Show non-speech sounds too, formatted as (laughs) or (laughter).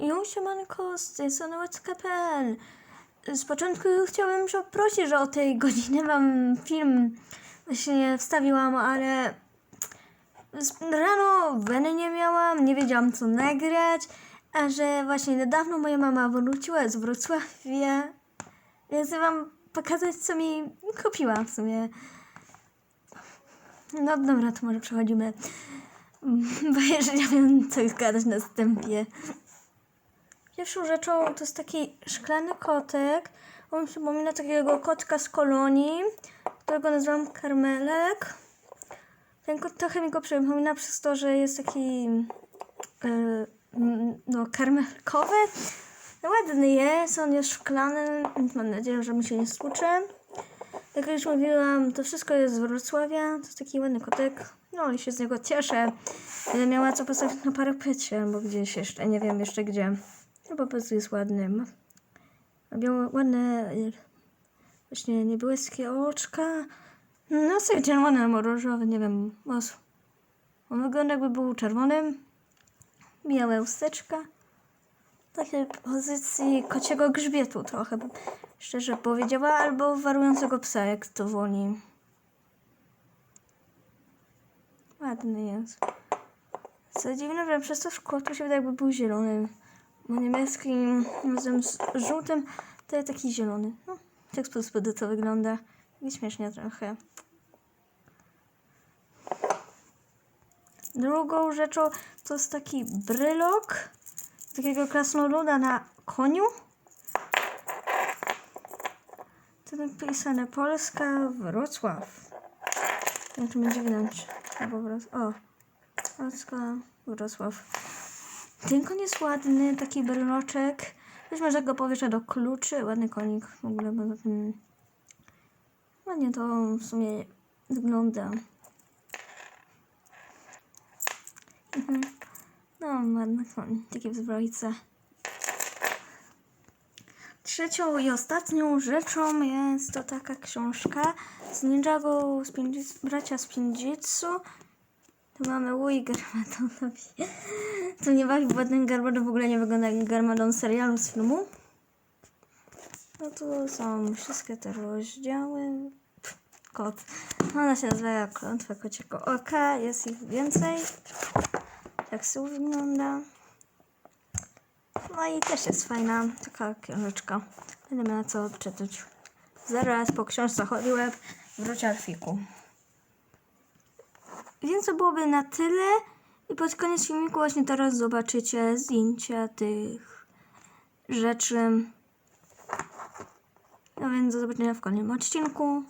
Jo, siemanko, z tej strony. Z początku chciałabym prosić, że o tej godzinie wam film właśnie wstawiłam, ale rano weny nie miałam, nie wiedziałam co nagrać, a że właśnie niedawno moja mama wróciła z Wrocławia, więc chcę wam pokazać co mi kupiła w sumie. No dobra, to może przechodzimy, (laughs) bo jeszcze nie wiem co gadać na wstępie. Pierwszą rzeczą to jest taki szklany kotek. On przypomina takiego kotka z kolonii, którego nazywam Karmelek. Ten kot trochę mi go przypomina przez to, że jest taki yy, no, karmelkowy. No, ładny jest, on jest szklany, więc mam nadzieję, że mu się nie stłucze. Jak już mówiłam, to wszystko jest z Wrocławia. To jest taki ładny kotek. No i się z niego cieszę. Miała co postawić na parapecie albo gdzieś jeszcze, nie wiem jeszcze gdzie. No po prostu jest ładny. Ładne, y, właśnie niebieskie oczka. No sobie czerwony albo różowy, nie wiem. On wygląda jakby był czerwonym. Białe usteczka. Takie pozycji kociego grzbietu trochę, szczerze powiedziała, albo warującego psa, jak to woli. Ładny jest. Co dziwne, że przez to szkło to się wydaje, jakby był zielony. Bo niemiecki razem z żółtym to jest taki zielony. No, w ten sposób to wygląda. I śmiesznie trochę. Drugą rzeczą to jest taki brylok takiego krasnoluda na koniu. To napisane Polska, Wrocław. Nie wiem, czy będzie widać. O, Polska, Wrocław. Ten koń jest ładny, taki bryloczek. Być może go powieszę do kluczy. Ładny konik w ogóle, bo tym... Ładnie to w sumie wygląda. Mhm. No, ładny koń, takie w zbrojce. Trzecią i ostatnią rzeczą jest to taka książka z Ninjago z bracia z Pinjitsu. Tu mamy Ui Garmadonowi. (laughs) To nie bawi, bo ten Garmadon w ogóle nie wygląda jak Garmadon serialu, z filmu. No tu są wszystkie te rozdziały. Kot. Ona się nazywa Klątwa Kociego Oka. Jest ich więcej. Tak su wygląda. No i też jest fajna taka książeczka. Będę miała co odczytać. Zaraz po książce Holy Web w Rociarfiku. Więc to byłoby na tyle. I pod koniec filmiku właśnie teraz zobaczycie zdjęcia tych rzeczy. No więc do zobaczenia w kolejnym odcinku.